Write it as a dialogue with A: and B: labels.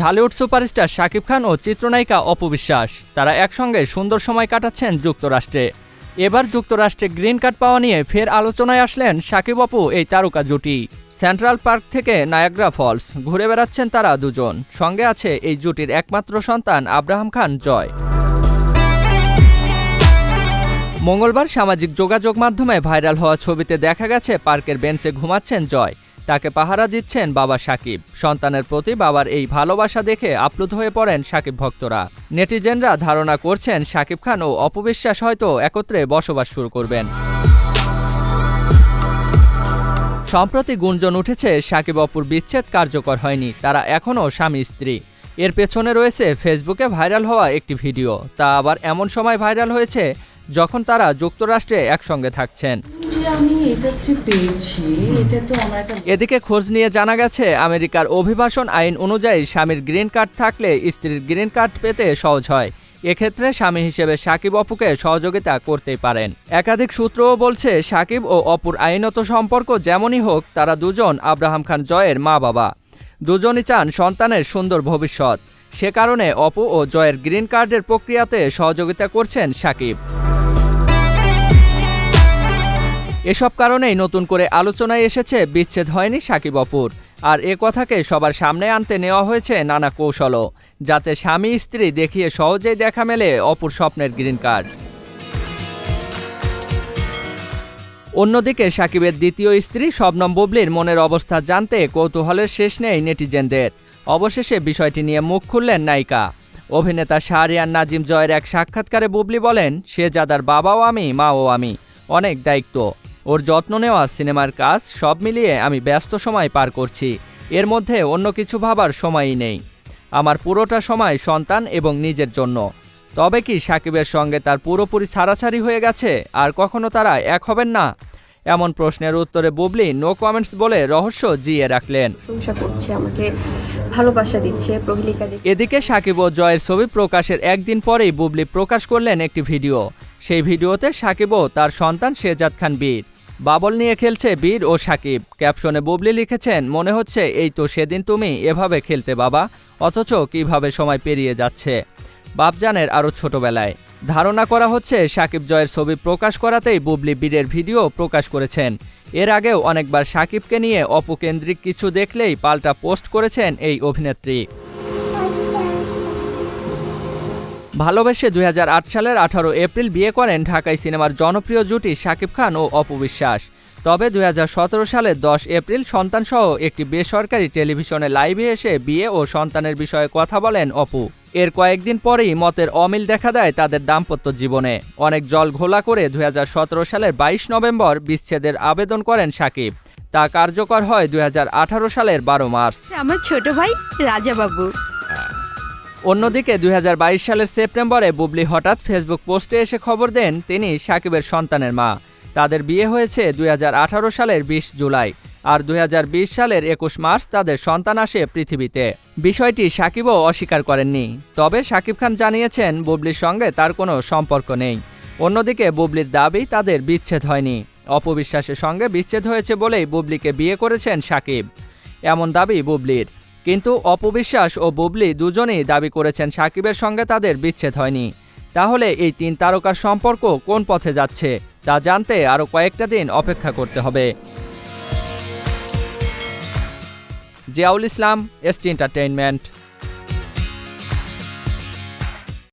A: Dhallywood superstar Shakib Khan ও চিত্রনায়িকা অপবিশ্বাস তারা একসঙ্গে সুন্দর সময় কাটাচ্ছেন যুক্তরাষ্ট্রে। এবার যুক্তরাষ্ট্রে গ্রিন কার্ড পাওয়া নিয়ে ফের আলোচনায় আসলেন শাকিব অপু এই তারকা জুটি। সেন্ট্রাল পার্ক থেকে নায়াগ্রা ফলস, ঘুরে বেড়াচ্ছেন তারা দুজন। সঙ্গে আছে এই জুটির একমাত্র সন্তান আব্রাহাম খান জয়। মঙ্গলবার সামাজিক যোগাযোগ মাধ্যমে ভাইরাল হওয়া ছবিতে দেখা গেছে পার্কের বেঞ্চে ঘুমাচ্ছেন জয়। তাকে পাহারা দিচ্ছেন বাবা সাকিব। সন্তানের প্রতি বাবার এই ভালোবাসা দেখে আপ্লুত হয়ে পড়েন সাকিব ভক্তরা। নেটিজেনরা ধারণা করছেন সাকিব খান ও অপবিশ্বাস হয়তো একত্রে বসবাস শুরু করবেন। সম্প্রতি গুঞ্জন উঠেছে, সাকিব অপুর বিচ্ছেদ কার্যকর হয়নি, তারা এখনও স্বামী, স্ত্রী। এর পেছনে রয়েছে ফেসবুকে ভাইরাল হওয়া একটি ভিডিও, তা আবার এমন সময় ভাইরাল হয়েছে যখন তারা যুক্তরাষ্ট্রে একসঙ্গে থাকছেন।
B: যে আমি এটা যে পেয়েছি এটা তো আমার একটা
A: এদিকে খোঁজ নিয়ে জানা গেছে আমেরিকার অভিবাসন আইন অনুযায়ী স্বামীর গ্রিন কার্ড থাকলে স্ত্রীর গ্রিন কার্ড পেতে সহজ হয়। এক্ষেত্রে স্বামী হিসেবে সাকিব অপুকে সহযোগিতা করতেই পারেন। একাধিক সূত্রও বলছে সাকিব ও অপুর আইনত সম্পর্ক যেমনই হোক তারা দুজন আব্রাহাম খান জয়ের মা বাবা দুজনই চান সন্তানের সুন্দর ভবিষ্যৎ। সে কারণে অপু ও জয়ের গ্রিন কার্ডের প্রক্রিয়াতে সহযোগিতা করছেন সাকিব। এসব কারণেই নতুন করে আলোচনায় এসেছে বিচ্ছেদ হয়নি সাকিব অপুর। আর এ কথাকে সবার সামনে আনতে নেওয়া হয়েছে নানা কৌশলও, যাতে স্বামী স্ত্রী দেখিয়ে সহজেই দেখা মেলে অপুর স্বপ্নের গ্রিন কার্ড। অন্যদিকে সাকিবের দ্বিতীয় স্ত্রী শবনম বুবলির মনের অবস্থা জানতে কৌতূহলের শেষ নেই নেটিজেনদের। অবশেষে বিষয়টি নিয়ে মুখ খুললেন নায়িকা। অভিনেতা শাহরিয়ান নাজিম জয়ের এক সাক্ষাৎকারে বুবলি বলেন সে শেজাদার বাবাও আমি, মাও আমি, অনেক দায়িত্ব। ওর যত্ন নেওয়া সিনেমার কাজ সব মিলিয়ে আমি ব্যস্ত সময় পার করছি। এর মধ্যে অন্য কিছু ভাবার সময়ই নেই। আমার পুরোটা সময় সন্তান এবং নিজের জন্য। তবে কি সাকিবের সঙ্গে তার পুরোপুরি ছাড়াছাড়ি হয়ে গেছে? আর কখনো তারা এক হবেন না? এমন প্রশ্নের উত্তরে বুবলি নো কমেন্টস বলে রহস্য জিয়ে রাখলেন।
C: আমাকে ভালোবাসা দিচ্ছে প্রহেলিকা
A: এদিকে সাকিব ও জয়ের ছবি প্রকাশের একদিন পরেই বুবলি প্রকাশ করলেন একটি ভিডিও। সেই ভিডিওতে সাকিব ও তার সন্তান শেজাদ খান বীর। বাবল নিয়ে খেলছে বীর ও সাকিব। ক্যাপশনে বুবলি লিখেছেন, মনে হচ্ছে এই তো সেদিন তুমি এভাবে খেলতে বাবা, অথচ কীভাবে সময় পেরিয়ে যাচ্ছে। বাপজানের আরও ছোটবেলায়। ধারণা করা হচ্ছে, সাকিব জয়ের ছবি প্রকাশ করাতেই বুবলি বীরের ভিডিও প্রকাশ করেছেন। এর আগেও অনেকবার সাকিবকে নিয়ে অপকেন্দ্রিক কিছু দেখলেই পাল্টা পোস্ট করেছেন এই অভিনেত্রী। ভালোবেসে দুই হাজার আট সালের আঠারো এপ্রিল বিয়ে করেন ঢাকাই সিনেমার জনপ্রিয় জুটি শাকিব খান ও অপবিশ্বাস তবে দুই হাজার সতেরো সালের দশ এপ্রিল সন্তানসহ একটি বেসরকারি টেলিভিশনে লাইভে এসে বিয়ে ও সন্তানের বিষয়ে কথা বলেন অপু। এর কয়েকদিন পরেই মতের অমিল দেখা দেয় তাদের দাম্পত্য জীবনে। অনেক জল ঘোলা করে দুই হাজার সতেরো সালের বাইশ নভেম্বর বিচ্ছেদের আবেদন করেন সাকিব তা কার্যকর হয় দুই হাজার আঠারো সালের বারো মার্চ।
C: আমার ছোট ভাই রাজা বাবু
A: অন্যদিকে দুই হাজার বাইশ সালের সেপ্টেম্বরে বুবলি হঠাৎ ফেসবুক পোস্টে এসে খবর দেন তিনি সাকিবের সন্তানের মা। তাদের বিয়ে হয়েছে দুই হাজার আঠারো সালের বিশ জুলাই আর দুই হাজার বিশ সালের একুশ মার্চ তাদের সন্তান আসে পৃথিবীতে। বিষয়টি সাকিবও অস্বীকার করেননি। তবে সাকিব খান জানিয়েছেন, বুবলির সঙ্গে তার কোনো সম্পর্ক নেই। অন্যদিকে বুবলির দাবি তাদের বিচ্ছেদ হয়নি। অপবিশ্বাসের সঙ্গে বিচ্ছেদ হয়েছে বলেই বুবলিকে বিয়ে করেছেন সাকিব। এমন দাবি বুবলির। কিন্তু অপবিশ্বাস ও বুবলি দুজনেই দাবি করেছেন সাকিবের সঙ্গে তাদের বিচ্ছেদ হয়নি। তাহলে এই তিন তারকার সম্পর্ক কোন পথে যাচ্ছে, তা জানতে আরও কয়েকটা দিন অপেক্ষা করতে হবে। Ziaul Islam ST entertainment.